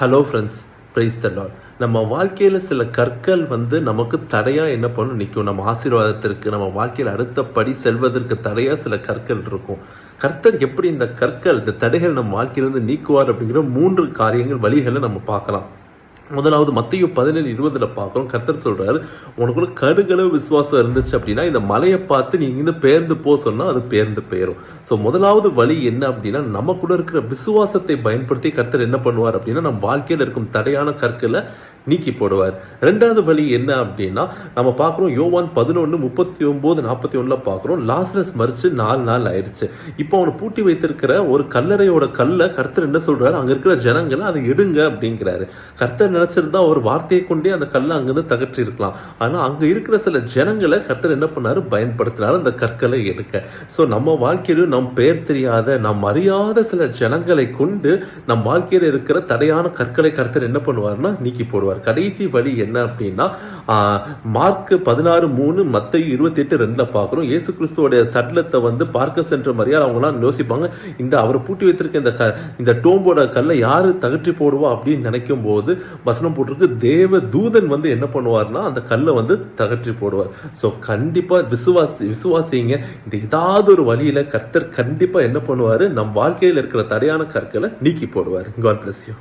Hello friends praise the lord நம்ம வாழ்க்கையில் சில கற்கள் வந்து நமக்கு தடையாக என்ன பண்ணும்? நிற்கும் நம்ம ஆசீர்வாதத்திற்கு நம்ம வாழ்க்கையில் அடுத்தபடி செல்வதற்கு தடையாக சில கற்கள் இருக்கும். கர்த்தர் எப்படி இந்த கற்கள் இந்த தடைகள் நம்ம வாழ்க்கையிலிருந்து நீக்குவார் அப்படிங்கிற மூன்று காரியங்கள் வழிகளை நம்ம பார்க்கலாம். முதலாவது மத்திய பதினேழு இருபதுல பார்க்குறோம் கர்த்தர் சொல்றாரு உனக்குள்ள கடுகளவு விசுவாசம் இருந்துச்சு அப்படின்னா இந்த மலையை பார்த்து நீங்கள் இங்கிருந்து பேர்ந்து போ சொன்னா அது பேர்ந்து போயிடும் ஸோ முதலாவது வழி என்ன அப்படின்னா நம்ம கூட இருக்கிற விசுவாசத்தை பயன்படுத்தி கர்த்தர் என்ன பண்ணுவார் அப்படின்னா நம்ம வாழ்க்கையில் இருக்கும் தடையான கற்களை நீக்கி போடுவார். ரெண்டாவது வழி என்ன அப்படின்னா நம்ம பார்க்குறோம் யோவான் பதினொன்று முப்பத்தி ஒம்பது நாற்பத்தி ஒன்றில் பார்க்குறோம் லாஸ்ரஸ் மறித்து நாலு நாள் ஆயிடுச்சு. இப்போ அவனை பூட்டி வைத்திருக்கிற ஒரு கல்லறையோட கல்லை கர்த்தர் என்ன சொல்கிறாரு அங்கே இருக்கிற ஜனங்களை அதை எடுங்க அப்படிங்கிறாரு. கர்த்தர் நினைச்சிருந்தா ஒரு வார்த்தையை கொண்டே அந்த கல்லை அங்கிருந்து தகற்றி இருக்கலாம். ஆனால் அங்கே இருக்கிற சில ஜனங்களை கர்த்தர் என்ன பண்ணாரு? பயன்படுத்தினாரு. அந்த கற்களை எடுக்க. ஸோ நம்ம வாழ்க்கையிலும் நம் பெயர் தெரியாத நாம் அறியாத சில ஜனங்களை கொண்டு நம் வாழ்க்கையில் இருக்கிற தடையான கற்களை கர்த்தர் என்ன பண்ணுவார்னா நீக்கி போடுவார். கடைசி வழி என்ன அப்படின்னா மார்க் பதினாறு மூணு மத்தையும் இருபத்தி எட்டு ரெண்டில் பார்க்குறோம். இயேசு கிறிஸ்துவோடைய சடலத்தை வந்து பார்க்க சென்ற மரியாதை அவங்களாம் யோசிப்பாங்க இந்த அவர் பூட்டி வைத்திருக்க இந்த க இந்த டோம்போட கல்லை யார் தகற்றி போடுவா அப்படின்னு நினைக்கும் போது வசனம் போட்டிருக்கு. தேவ தூதன் வந்து என்ன பண்ணுவார்னா அந்த கல்லை வந்து தகற்றி போடுவார். ஸோ கண்டிப்பா விசுவாசி விசுவாசிங்க இந்த ஏதாவது ஒரு வழியில கர்த்தர் கண்டிப்பா என்ன பண்ணுவாரு? நம் வாழ்க்கையில் இருக்கிற தடையான கற்களை நீக்கி போடுவார். God bless you